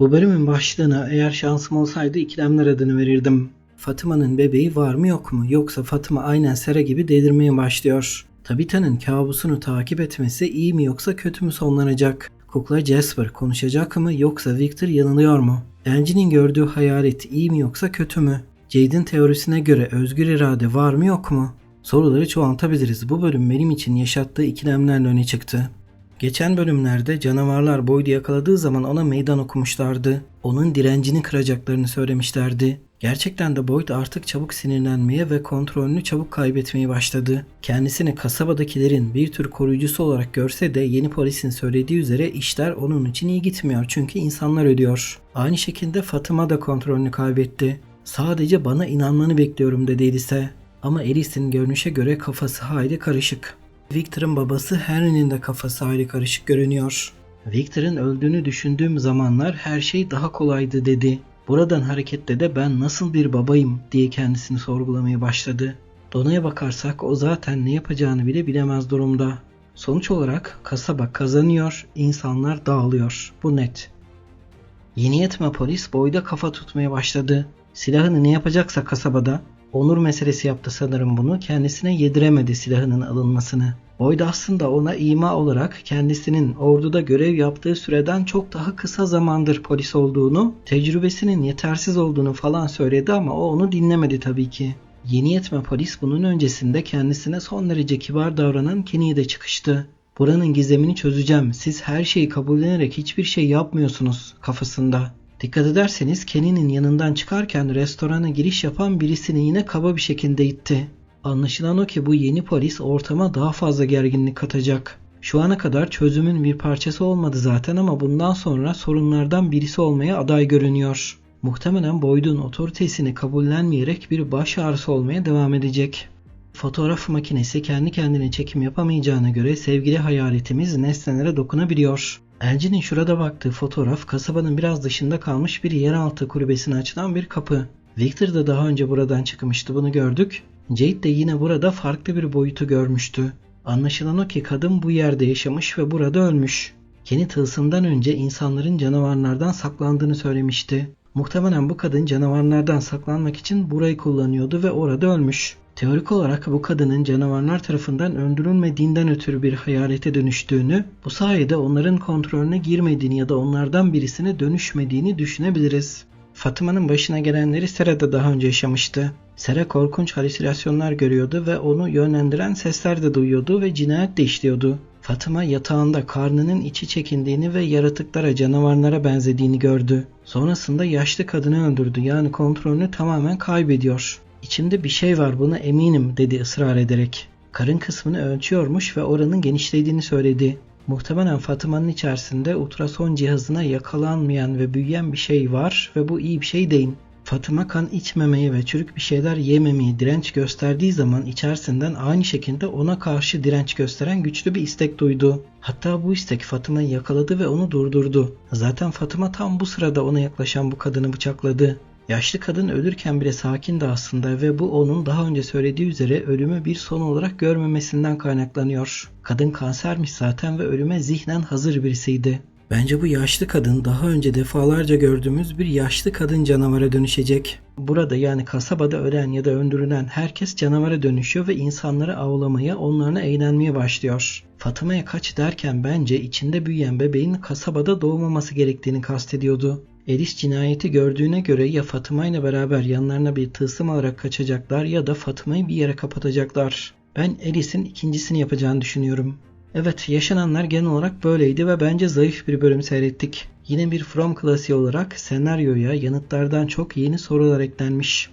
Bu bölümün başlığına eğer şansım olsaydı ikilemler adını verirdim. Fatıma'nın bebeği var mı yok mu yoksa Fatıma aynen Sera gibi delirmeye başlıyor. Tabita'nın kabusunu takip etmesi iyi mi yoksa kötü mü sonlanacak? Kukla Jasper konuşacak mı yoksa Victor yanılıyor mu? Angie'nin gördüğü hayalet iyi mi yoksa kötü mü? Jade'in teorisine göre özgür irade var mı yok mu? Soruları çoğaltabiliriz. Bu bölüm benim için yaşattığı ikilemlerle öne çıktı. Geçen bölümlerde canavarlar Boyd'u yakaladığı zaman ona meydan okumuşlardı. Onun direncini kıracaklarını söylemişlerdi. Gerçekten de Boyd artık çabuk sinirlenmeye ve kontrolünü çabuk kaybetmeye başladı. Kendisini kasabadakilerin bir tür koruyucusu olarak görse de yeni polisin söylediği üzere işler onun için iyi gitmiyor çünkü insanlar ölüyor. Aynı şekilde Fatıma da kontrolünü kaybetti. Sadece bana inanmanı bekliyorum dedi Elise. Ama Elis'in görünüşe göre kafası hayli karışık. Victor'ın babası Henry'nin de kafası hayli karışık görünüyor. Victor'ın öldüğünü düşündüğüm zamanlar her şey daha kolaydı dedi. Buradan hareketle de ben nasıl bir babayım diye kendisini sorgulamaya başladı. Dona'ya bakarsak o zaten ne yapacağını bile bilemez durumda. Sonuç olarak kasaba kazanıyor, insanlar dağılıyor. Bu net. Yeni yetme polis boyda kafa tutmaya başladı. Silahını ne yapacaksa kasabada onur meselesi yaptı sanırım bunu. Kendisine yediremedi silahının alınmasını. Boyd aslında ona ima olarak kendisinin orduda görev yaptığı süreden çok daha kısa zamandır polis olduğunu, tecrübesinin yetersiz olduğunu falan söyledi ama o onu dinlemedi tabii ki. Yeni yetme polis bunun öncesinde kendisine son derece kibar davranan Kenny'ye de çıkıştı. Buranın gizemini çözeceğim. Siz her şeyi kabullenerek hiçbir şey yapmıyorsunuz kafasında. Dikkat ederseniz Kenny'nin yanından çıkarken restorana giriş yapan birisini yine kaba bir şekilde itti. Anlaşılan o ki bu yeni polis ortama daha fazla gerginlik katacak. Şu ana kadar çözümün bir parçası olmadı zaten ama bundan sonra sorunlardan birisi olmaya aday görünüyor. Muhtemelen Boyd'un otoritesini kabullenmeyerek bir baş ağrısı olmaya devam edecek. Fotoğraf makinesi kendi kendine çekim yapamayacağına göre sevgili hayaletimiz nesnelere dokunabiliyor. Elcin'in şurada baktığı fotoğraf kasabanın biraz dışında kalmış bir yeraltı kulübesine açılan bir kapı. Victor da daha önce buradan çıkmıştı bunu gördük. Jade de yine burada farklı bir boyutu görmüştü. Anlaşılan o ki kadın bu yerde yaşamış ve burada ölmüş. Kenny tılsımdan önce insanların canavarlardan saklandığını söylemişti. Muhtemelen bu kadın canavarlardan saklanmak için burayı kullanıyordu ve orada ölmüş. Teorik olarak bu kadının canavarlar tarafından öldürülmediğinden ötürü bir hayalete dönüştüğünü, bu sayede onların kontrolüne girmediğini ya da onlardan birisine dönüşmediğini düşünebiliriz. Fatıma'nın başına gelenleri Sera da daha önce yaşamıştı. Sera korkunç halüsinasyonlar görüyordu ve onu yönlendiren sesler de duyuyordu ve cinayet de işliyordu. Fatıma yatağında karnının içi çekindiğini ve yaratıklara, canavarlara benzediğini gördü. Sonrasında yaşlı kadını öldürdü yani kontrolünü tamamen kaybediyor. İçimde bir şey var buna eminim dedi ısrar ederek. Karın kısmını ölçüyormuş ve oranın genişlediğini söyledi. Muhtemelen Fatıma'nın içerisinde ultrason cihazına yakalanmayan ve büyüyen bir şey var ve bu iyi bir şey değil. Fatıma kan içmemeye ve çürük bir şeyler yememeye direnç gösterdiği zaman içerisinden aynı şekilde ona karşı direnç gösteren güçlü bir istek duydu. Hatta bu istek Fatıma'yı yakaladı ve onu durdurdu. Zaten Fatıma tam bu sırada ona yaklaşan bu kadını bıçakladı. Yaşlı kadın ölürken bile sakindi aslında ve bu onun daha önce söylediği üzere ölümü bir son olarak görmemesinden kaynaklanıyor. Kadın kansermiş zaten ve ölüme zihnen hazır birisiydi. Bence bu yaşlı kadın daha önce defalarca gördüğümüz bir yaşlı kadın canavara dönüşecek. Burada yani kasabada ölen ya da öldürülen herkes canavara dönüşüyor ve insanları avlamaya, onlarla eğlenmeye başlıyor. Fatıma'ya kaç derken bence içinde büyüyen bebeğin kasabada doğmaması gerektiğini kastediyordu. Elis cinayeti gördüğüne göre ya Fatıma ile beraber yanlarına bir tılsım alarak kaçacaklar ya da Fatıma'yı bir yere kapatacaklar. Ben Elis'in ikincisini yapacağını düşünüyorum. Evet yaşananlar genel olarak böyleydi ve bence zayıf bir bölüm seyrettik. Yine bir From klasiği olarak senaryoya yanıtlardan çok yeni sorular eklenmiş.